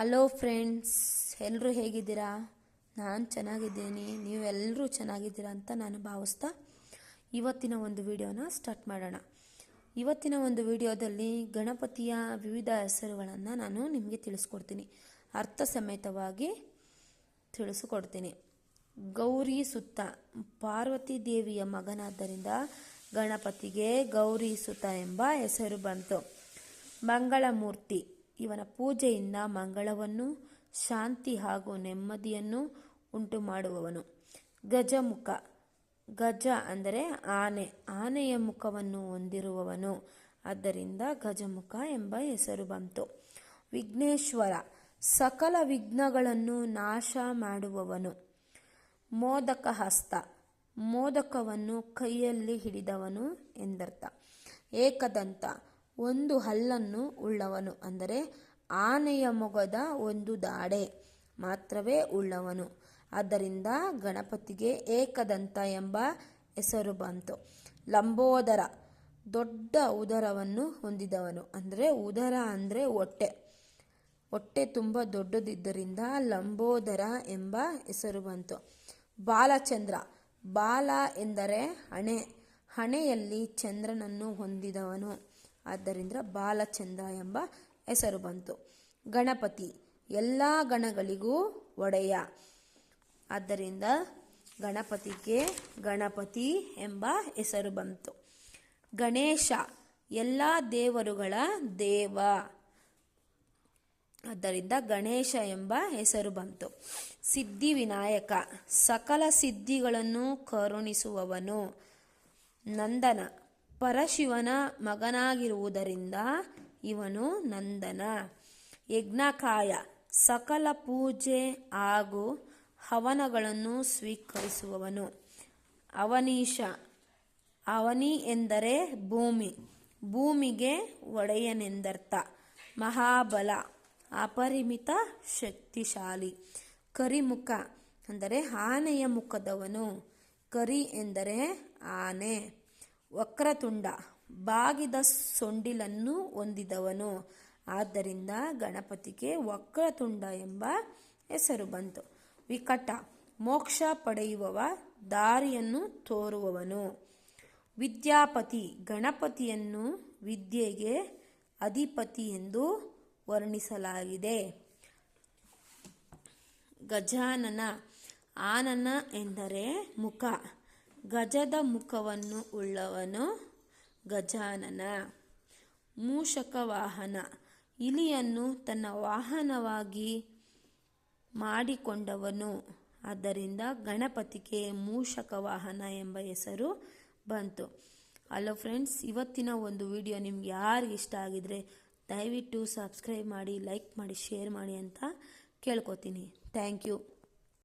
Hello friends ಎಲ್ಲರೂ ಹೇಗಿದ್ದೀರಾ? ನಾನು ಚೆನ್ನಾಗಿದ್ದೀನಿ. ನೀವೆಲ್ಲರೂ ಚೆನ್ನಾಗಿದ್ದೀರಾ ಅಂತ ನಾನು ಭಾವಿಸ್ತಾ ಇವತ್ತಿನ ಒಂದು ವಿಡಿಯೋನ ಸ್ಟಾರ್ಟ್ ಮಾಡೋಣ. ಇವತ್ತಿನ ಒಂದು ವಿಡಿಯೋದಲ್ಲಿ ಗಣಪತಿಯ ವಿವಿಧ ಹೆಸರುಗಳನ್ನು ನಾನು ನಿಮಗೆ ತಿಳಿಸ್ಕೊಡ್ತೀನಿ. ಅರ್ಥ ಸಮೇತವಾಗಿ ತಿಳಿಸಿಕೊಡ್ತೀನಿ. ಗೌರಿ ಸುತ್ತ, ಪಾರ್ವತಿ ದೇವಿಯ ಮಗನಾದ್ದರಿಂದ ಗಣಪತಿಗೆ ಗೌರಿ ಸುತ ಎಂಬ ಹೆಸರು ಬಂತು. ಮಂಗಳಮೂರ್ತಿ ಇವನ ಪೂಜೆಯಿಂದ ಮಂಗಳವನ್ನು, ಶಾಂತಿ ಹಾಗೂ ನೆಮ್ಮದಿಯನ್ನು ಉಂಟು ಮಾಡುವವನು ಗಜಮುಖ. ಗಜ ಅಂದರೆ ಆನೆ. ಆನೆಯ ಮುಖವನ್ನು ಹೊಂದಿರುವವನು. ಆದ್ದರಿಂದ ಗಜಮುಖ ಎಂಬ ಹೆಸರು ಬಂತು. ವಿಘ್ನೇಶ್ವರ. ಸಕಲ ವಿಘ್ನಗಳನ್ನು ನಾಶ ಮಾಡುವವನು. ಮೋದಕ ಹಸ್ತ ಮೋದಕವನ್ನು ಕೈಯಲ್ಲಿ ಹಿಡಿದವನು ಎಂದರ್ಥ. ಏಕದಂತ. ಒಂದು ಹಲ್ಲನ್ನು ಉಳ್ಳವನು, ಅಂದರೆ ಆನೆಯ ಮೊಗದ ಒಂದು ದಾಡೆ ಮಾತ್ರವೇ ಉಳ್ಳವನು. ಆದ್ದರಿಂದ ಗಣಪತಿಗೆ ಏಕದಂತ ಎಂಬ ಹೆಸರು ಬಂತು. ಲಂಬೋದರ ದೊಡ್ಡ ಉದರವನ್ನು ಹೊಂದಿದವನು, ಅಂದರೆ ಉದರ ಅಂದರೆ ಹೊಟ್ಟೆ. ಹೊಟ್ಟೆ ತುಂಬ ದೊಡ್ಡದಿದ್ದರಿಂದ ಲಂಬೋದರ ಎಂಬ ಹೆಸರು ಬಂತು. ಬಾಲಚಂದ್ರ, ಬಾಲ ಎಂದರೆ ಹಣೆ. ಹಣೆಯಲ್ಲಿ ಚಂದ್ರನನ್ನು ಹೊಂದಿದವನು. ಆದ್ದರಿಂದ ಬಾಲಚಂದ್ರ ಎಂಬ ಹೆಸರು ಬಂತು. ಗಣಪತಿ, ಎಲ್ಲ ಗಣಗಳಿಗೂ ಒಡೆಯ. ಆದ್ದರಿಂದ ಗಣಪತಿಗೆ ಗಣಪತಿ ಎಂಬ ಹೆಸರು ಬಂತು. ಗಣೇಶ, ಎಲ್ಲ ದೇವರುಗಳ ದೇವ. ಆದ್ದರಿಂದ ಗಣೇಶ ಎಂಬ ಹೆಸರು ಬಂತು. ಸಿದ್ಧಿ ವಿನಾಯಕ, ಸಕಲ ಸಿದ್ಧಿಗಳನ್ನು ಕರುಣಿಸುವವನು. ನಂದನ ಪರಶಿವನ ಮಗನಾಗಿರುವುದರಿಂದ ಇವನು ನಂದನ. ಯಜ್ಞಕಾಯ, ಸಕಲ ಪೂಜೆ ಹಾಗೂ ಹವನಗಳನ್ನು ಸ್ವೀಕರಿಸುವವನು. ಅವನೀಶ, ಅವನಿ ಎಂದರೆ ಭೂಮಿ. ಭೂಮಿಗೆ ಒಡೆಯನೆಂದರ್ಥ. ಮಹಾಬಲ, ಅಪರಿಮಿತ ಶಕ್ತಿಶಾಲಿ. ಕರಿಮುಖ ಅಂದರೆ ಆನೆಯ ಮುಖದವನು. ಕರಿ ಎಂದರೆ ಆನೆ. ವಕ್ರತುಂಡ, ಬಾಗಿದ ಸೊಂಡಿಲನ್ನು ಹೊಂದಿದವನು. ಆದ್ದರಿಂದ ಗಣಪತಿಗೆ ವಕ್ರತುಂಡ ಎಂಬ ಹೆಸರು ಬಂತು. ವಿಕಟ, ಮೋಕ್ಷ ಪಡೆಯುವವ ದಾರಿಯನ್ನು ತೋರುವವನು. ವಿದ್ಯಾಪತಿ, ಗಣಪತಿಯನ್ನು ವಿದ್ಯೆಗೆ ಅಧಿಪತಿ ಎಂದು ವರ್ಣಿಸಲಾಗಿದೆ. ಗಜಾನನ ಆನನ ಎಂದರೆ ಮುಖ. ಗಜದ ಮುಖವನ್ನು ಉಳ್ಳವನು ಗಜಾನನ. ಮೂಷಕ ವಾಹನ. ಇಲಿಯನ್ನು ತನ್ನ ವಾಹನವಾಗಿ ಮಾಡಿಕೊಂಡವನು. ಆದ್ದರಿಂದ ಗಣಪತಿಗೆ ಮೂಷಕ ವಾಹನ ಎಂಬ ಹೆಸರು ಬಂತು. ಹಲೋ ಫ್ರೆಂಡ್ಸ್, ಇವತ್ತಿನ ಒಂದು ವಿಡಿಯೋ ನಿಮ್ಗೆ ಯಾರಿಗೆ ಇಷ್ಟ ಆಗಿದ್ರೆ ದಯವಿಟ್ಟು ಸಬ್ಸ್ಕ್ರೈಬ್ ಮಾಡಿ, ಲೈಕ್ ಮಾಡಿ, ಶೇರ್ ಮಾಡಿ ಅಂತ ಕೇಳ್ಕೊತೀನಿ. Thank you.